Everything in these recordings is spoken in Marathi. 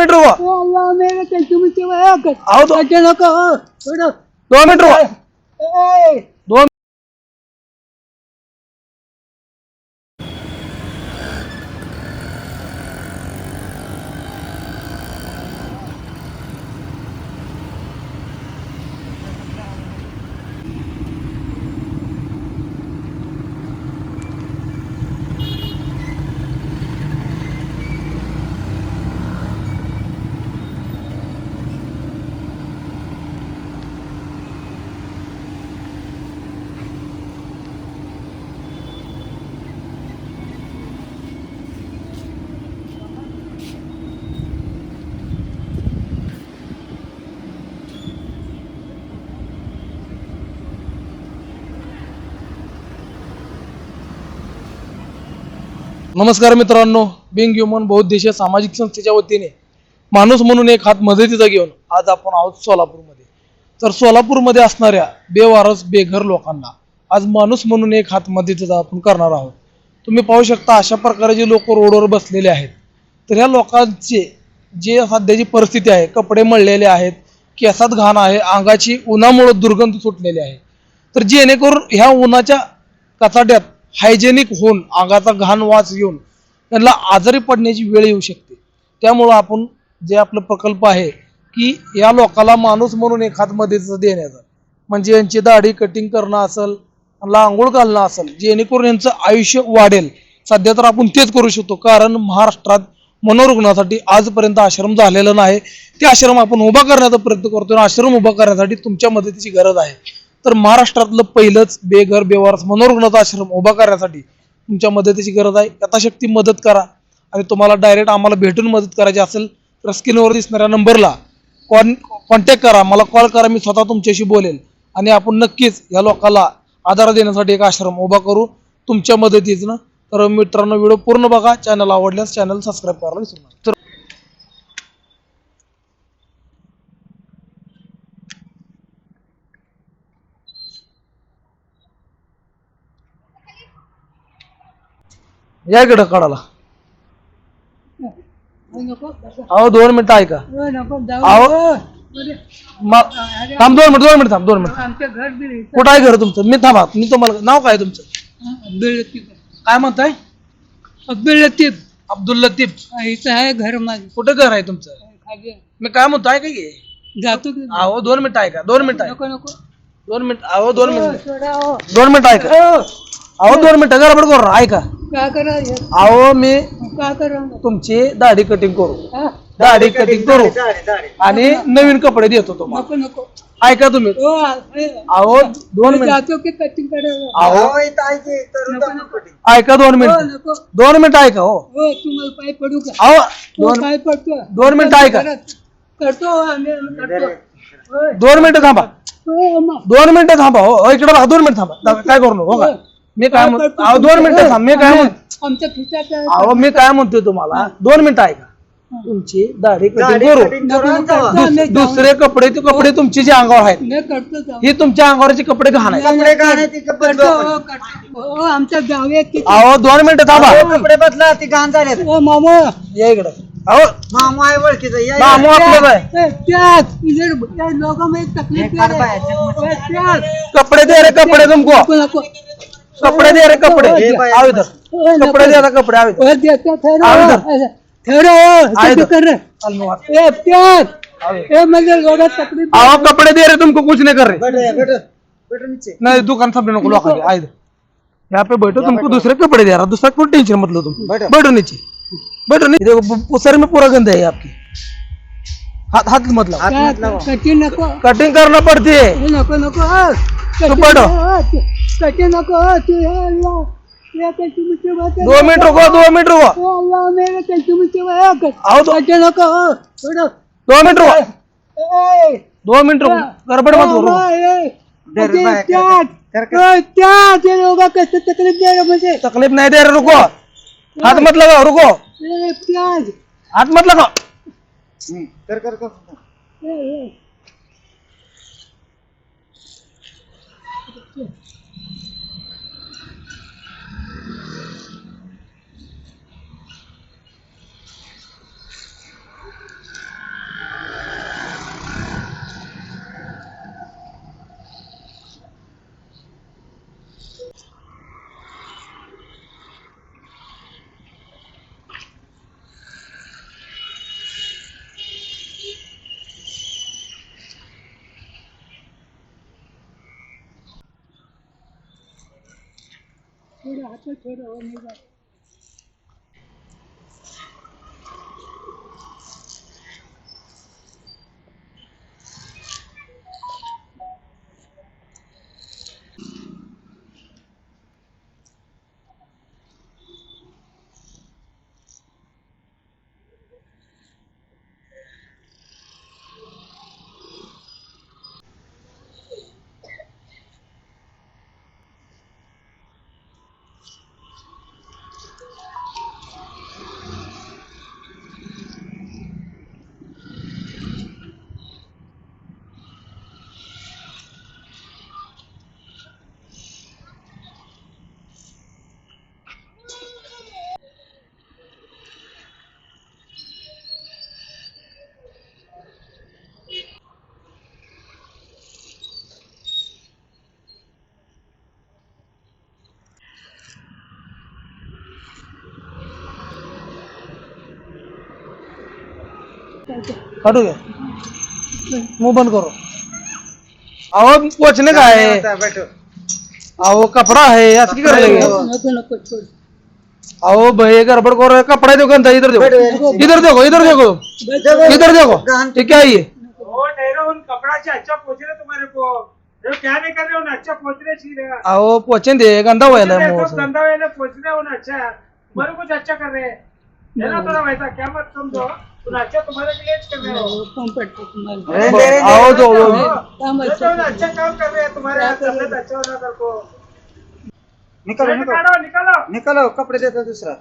मिनिट रुको अल्लाह मेरे कल तुम सेवा कर आओ अटे नको थोडं दो मिनिट रुको ए दोन नमस्कार मित्रांनो बिंग ह्युमन बहुउद्देशीय सामाजिक संस्थेच्या वतीने माणूस म्हणून एक हात मदतीचा घेऊन आज आपण आहोत सोलापूरमध्ये. तर सोलापूरमध्ये असणाऱ्या बेवारस बेघर लोकांना आज माणूस म्हणून एक हात मदतीचा आपण करणार आहोत. तुम्ही पाहू शकता अशा प्रकारे जे लोक रोडवर बसलेले आहेत तर ह्या लोकांचे जे सध्याची परिस्थिती आहे कपडे मळलेले आहेत केसात घाण आहे अंगाची उन्हामुळे दुर्गंध सुटलेली आहे. तर जेणेकरून ह्या उन्हाच्या कचाट्यात हायजेनिक होऊन आगाचा घाण वास येऊन त्यांना आजारी पडण्याची वेळ येऊ शकते. त्यामुळं आपण जे आपलं प्रकल्प आहे की या लोकाला माणूस म्हणून एक हात मदतीचं देण्याचा. म्हणजे यांची दाढी कटिंग करणं असेल त्यांना आंघोळ घालणं असेल जेणेकरून यांचं आयुष्य वाढेल. सध्या तर आपण तेच करू शकतो कारण महाराष्ट्रात मनोरुग्णासाठी आजपर्यंत आश्रम झालेला नाही. ते आश्रम आपण उभा करण्याचा प्रयत्न करतो आणि आश्रम उभा करण्यासाठी तुमच्या मदतीची गरज आहे. तर महाराष्ट्रातलं पहिलंच बेघर बेवारस मनोरुग्णाचा आश्रम उभा करण्यासाठी तुमच्या मदतीची गरज आहे. यथाशक्ती मदत करा आणि तुम्हाला डायरेक्ट आम्हाला भेटून मदत करायची असेल तर स्क्रीनवर दिसणाऱ्या नंबरला कॉन कॉन्टॅक्ट करा. मला कॉल करा मी स्वतः तुमच्याशी बोलेल. आणि आपण नक्कीच या लोकांना आधार देण्यासाठी एक आश्रम उभा करू. तुमच्या मदतीनं. तर मित्रांनो व्हिडिओ पूर्ण बघा. चॅनल आवडल्यास चॅनल सबस्क्राईब करायला विसरू नका. या इकडं नको. अहो दोन मिनिटं ऐका. अहो म- थांब दोन मिनिट दोन मिनिट थांब दोन मिनिट. आमचं घर बी कुठं आहे घर तुमचं? मी थांबा मी तुम्हाला नाव काय आहे तुमचं? अब्दुल लतीफ. काय म्हणताय? अब्दुल लतीफ. अब्दुल लतीफ. इथं आहे घर माझं. कुठं घर आहे तुमचं? खाली मी काय म्हणतो ऐका की. जातो की. अहो दोन मिनिटं ऐका दोन मिनिटं ऐका. नको नको. दोन मिनिट अहो दोन मिनिट. सोडा हो. दोन मिनिटं ऐका. अहो दोन मिनिटं गडबड करू नका, ऐका. काय करा अहो मी काय करा? तुमची दाढी कटिंग करू. हा? दाढी कटिंग करू. आणि नवीन कपडे देतो तुम्हाला. नको नको. ऐका तुम्ही. हो आहे. अहो दोन मिनिट. जातो की कटिंग करायला. अहो. नको नको. ऐका दोन हो मिनिट. नको. दोन मिनिटं ऐका हो. हो तुम्हाला पाय पडू का? अहो दोन पाय पडतो दोन मिनिटं ऐका. करत- करतो आम्ही करतो. होय. दोन मिनिटं थांबा. होय, अम्मा. दोन मिनिटं थांबा हो. इकडे बघा दोन मिनिटं थांबा. थांबा, काय करू नको हो का? मी काय पाय म्हण पडतो. अहो दोन मिनिटं थांब. मी काय म्हण आमच्या खिशात आहे. अहो मी काय म्हणतोय तुम्हाला? दोन मिनिटं ऐका. तुमची दाढी कटिंग करू? आम्ही जाऊन. दुसरे कपडे ते कपडे तुमचे जे अंगावर आहेत. मी करतो जाऊन. हे तुमच्या अंगावरचे कपडे घाण आहेत. कपडे करतो हो, करतो. हो आमच्या गावी किती. अहो दोन मिनिटं थांबा. कपडे बदला ती घाण झाले हो मामा. या इकडे. अहो. मामा आहे ओळखीचं. या मामू आपलं काय? तकलीफ ए, त्यात. कपडे दे रे कपडे तुमको. नको, नको. कपडे दे रे कपडे हे बाई, आओ इधर हो, नको. कपडे दे आता कपडे आओ इधर हो, देतो, ठेरो. आओ इधर. असं. ठेरो, हो, आओ असं इधर. कर रे. चल मग आता. ए, त्यात. आओ इधर. ए, म्हणजे लोकांना तकलीफ आओ कपडे दे रे तुमको कुछ नहीं कर रहे बैठो या, बैठो बैठो नीचे नहीं दुकान सामने नको लोका के इधर यहाँ पे बैठो तुमको दूसरे कपड़े दे रहा दूसरा कोई टेंशन मत लो तुम बैठो। बैठो नीचे बैठो नीचे देखो पु- पु- सर में पूरा गंदा है आपकी हाथ हाथ मत लगाओ हात मत लावा. कठीण नको कटिंग करना पड़ती है ए, नको नको हो. कठीण कठीण नको हो, तू हे अल्लाह. है. दो मिनट रुको दो मिनट रुको अल्लाह मेरे है. आओ दो कठीण नको. छोड़ो. दो मिनट रुको ए, दो मिनट रुको गड़बड़ मत करो अम्मा, ए, दे रे कठीण बाहेर, त्यात. कर, कर. ए, त्यात. ये लोकं कसं तकलीफ दे रहे मुझे तकलीफ नहीं दे रहे रुको हाथ मत लगाओ रुको ए, प्याज हाथ मत लगाओ हम्म, कर कर कर ए, ए. थोडं हात थोडं वर निघा. काढू घ्या मुंह बंद करो. अहो पोचने का है आता बैठो. अहो कपड़ा है ऐसे की कर लेंगे नको नको छोड. अहो भैया गड़बड़ कर रहे हैं, कपड़ा देखो गंदा इधर देखो इधर देखो इधर देखो इधर देखो ये क्या है ये वो ठहरो उन कपड़ा से अच्छा पूछ रहे तुम्हारे को. जो क्या नहीं कर रहे उन अच्छा पूछ रहे छी रहे अहो पोचन दे गंदा हुआ है से गंदा पूछ रहे उन अच्छा है तुम्हारे कुछ अच्छा कर रहे हैं है ना थोड़ा वैसा क्या मत समझो अच्छा हो तुम्हाला. आओ तो अच्छा काम हैं अच्छा निकालो निकालो. निकालो निकालो. निकालो कपडे देतो दुसरा.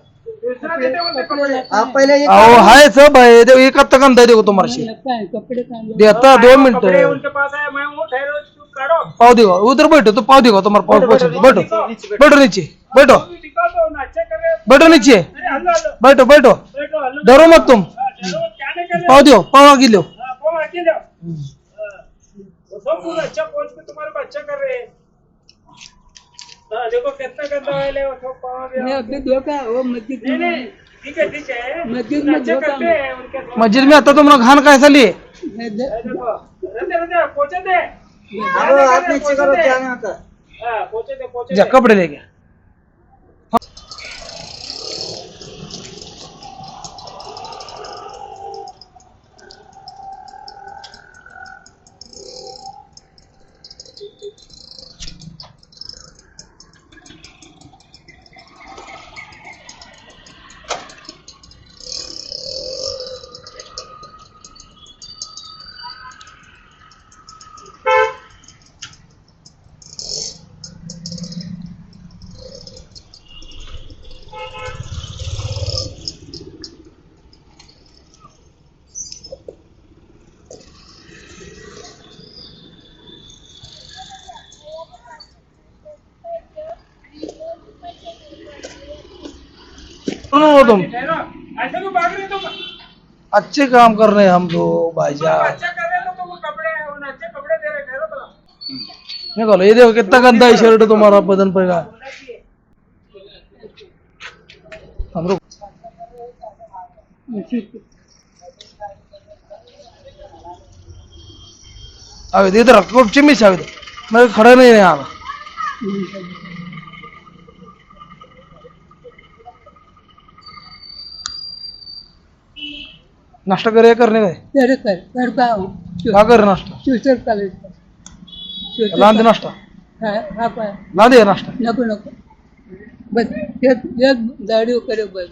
दूसरा देते बोलते कपड़े. आप पहिले ये अहो हाय सब है देखो ये कब तक गंदा है देखो तुम्हारे से काय कपडे काम देता दो मिनट. कपड़े उनके पास है मैं वो ठहरो तू काढ़ो. पाव देखो उधर बैठो तो पाव देखो तुम्हारा पाव दो. बैठो. बैठो. नीचे बैठो. निकाल अच्छा बैठो. नीचे. अरे हल्लो हल्लो बैठो बैठो. बैठो हल्लो डरो मत तुम. हाँ, ठहरो, क्या नहीं कर रहे पाव दो पाव आगे लो हाँ, वो आके जाओ हाँ, वो सब पूरा अच्छा पहुंच के तुम्हारे को अच्छा कर रहे हैं. हाँ, देखो कितना गंदा है ले वो सब पाँव भी हे अगदी धोका हो मस्जिद नहीं नहीं ठीक है ठीक है. मस्जिद उन में अच्छा धोखा करते मत- हैं उनके साथ। मस्जिद में आता तुम लोग खान कैसा लिए? हे द- अरे देखो रहते रहते पहुंचे दे अब आप नीचे करो क्या नहीं होता हाँ पहुंचे दे पहुंचे जा दे कपड़े लेके। सुनो तुम। ऐसे क्यों भाग रहे तुम अच्छे काम कर रहे हम तो रहे रहे थोड़ा निकालो ये देखो कितना गंदा है शर्ट तुम्हारा, बदन पर का। हम इधर चिमिच हवे मैं खड़ा नहीं है यहाँ। नाश्ता करे करने कर कर का हो क्या? कर नाश्ता? फ्युचर कॉलेज लांदे नाश्ता। हा हा पाय लांदे नाश्ता। नको नको। बस एक एक गाडी करे बस।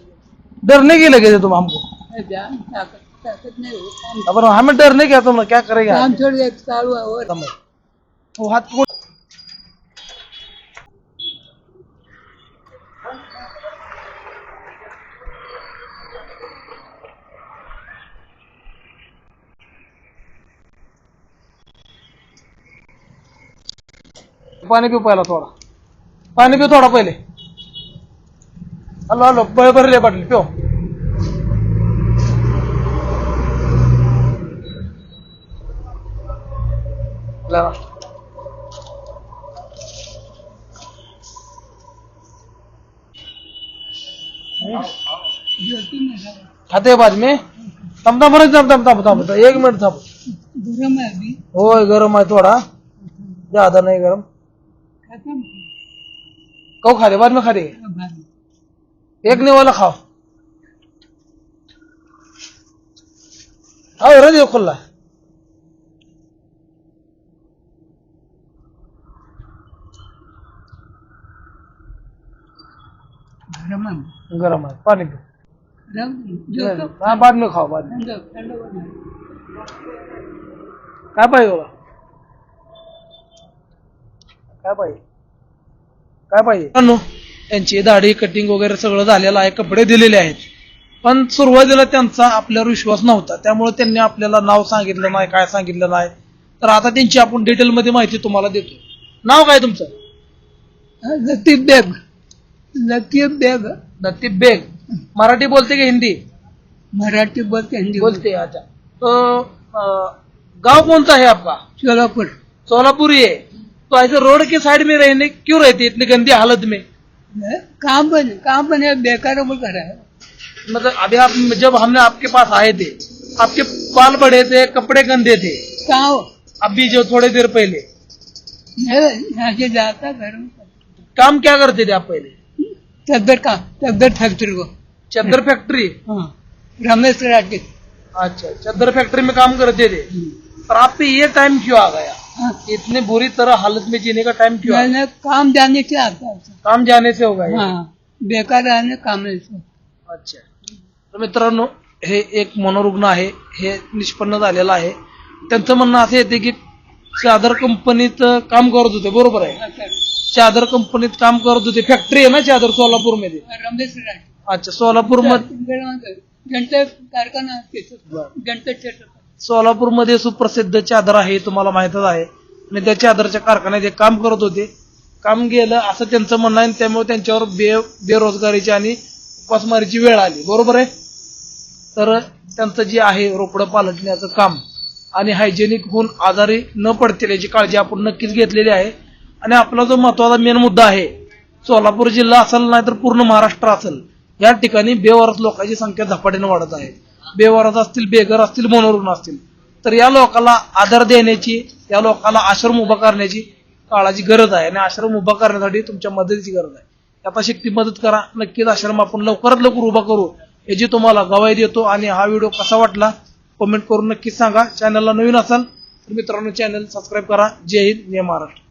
डरने के लगे थे तुम हमको। हे ध्यान ताकत ताकत नाही हो अब हमें डरने क्या तुम क्या करेगा? काम छोड़ एक चालू वर समय वो हाथ पाणी पिऊ पहिला थोडा. पाणी पिऊ थोडा पहिले. हॅलो हॅलो बळ भरले पाटील पिऊ. खाते बाद में थांब थांब बरं थांब थांब थांब थांब एक मिनिट थांब. गरम आहे अभी. होय गरम आहे थोडा. ज्यादा नाही गरम. कहो खा दे बाद में खा भारी एक नहीं वाला खाओ हाँ रह दियो खुला गरम है पानी पी. हाँ बाद में खाओ बाद में. काय पाहिजे काय पाहिजे? काय पाहिजे? त्यांची दाढी कटिंग वगैरे सगळं झालेलं आहे कपडे दिलेले आहेत. पण सुरुवातीला त्यांचा आपल्यावर विश्वास नव्हता. त्यामुळे त्यांनी आपल्याला नाव सांगितलं नाही काय सांगितलं नाही. तर आता त्यांची आपण डिटेल मध्ये माहिती तुम्हाला देतो. नाव काय तुमचं? लतीफ बेग. लतीफ बेग. लतीफ बेग. मराठी बोलते की हिंदी? मराठी बोलते हिंदी बोलते अच्छा. तो गांव कौन सा है आपका? सोलापुर. सोलापुर है तो ऐसे रोड के साइड में रहने क्यों रहते इतनी गंदी हालत में? काम बने काम बने बेकार कर रहा है। मतलब अभी आप जब हमने आपके पास आए थे आपके बाल बड़े थे कपड़े गंदे थे। कहाँ अभी जो थोड़ी देर पहले। मैं यहाँ से जाता घर में काम क्या करते थे आप पहले? तब्यत का तब्यत फैक्ट्री को। चद्दर फैक्ट्री हाँ रमेश राठी। अच्छा चद्दर फैक्ट्री में काम करते थे। पर आप पे ये टाइम क्यों आ गया? हाँ, इतने बुरी तरह हालत में जीने का टाइम क्यों? मैंने काम जाने से आता है काम जाने से होगा? हाँ बेकार रहने काम नहीं से अच्छा। तर मित्रांनो हे एक मनोरुग्ण आहे हे निष्पन्न झालेलं आहे. त्यांचं म्हणणं असं येते की चादर कंपनीत काम करत होते बरोबर आहे? चादर कंपनीत काम करत होते. फॅक्टरी आहे ना चादर सोलापूरमध्ये रमेश अच्छा सोलापूरमध्ये जनता कारखाना जनता क्षेत्र सोलापूरमध्ये सुप्रसिद्ध चादर आहे तुम्हाला माहितच आहे. आणि त्या चादरच्या कारखान्यात हे काम करत होते. काम गेलं असं त्यांचं म्हणणं आहे आणि त्यामुळे त्यांच्यावर बे बेरोजगारीची आणि उपासमारीची वेळ आली. बरोबर आहे? तर त्यांचं जे आहे रोपडं पालटण्याचं काम आणि हायजेनिक होऊन आजारी न पडतील याची काळजी आपण नक्कीच घेतलेली आहे. आणि आपला जो महत्त्वाचा मेन मुद्दा आहे सोलापूर जिल्हा असेल नाही तर पूर्ण महाराष्ट्र असेल या ठिकाणी बेवारस लोकांची संख्या झपाट्याने वाढत आहे. बेवारस असतील बेघर असतील मनोरुग्ण असतील. तर या लोकांना आधार देण्याची या लोकांना आश्रम उभा करण्याची काळाची गरज आहे. आणि आश्रम उभा करण्यासाठी तुमच्या मदतीची गरज आहे. आता शक्ती मदत करा. नक्कीच आश्रम आपण लवकरात लवकर उभा करू. याची तुम्हाला गवाही देतो आणि हा व्हिडिओ कसा वाटला कमेंट करून नक्कीच सांगा. चॅनलला नवीन असाल तर मित्रांनो चॅनल सबस्क्राईब करा. जय हिंद जय महाराष्ट्र.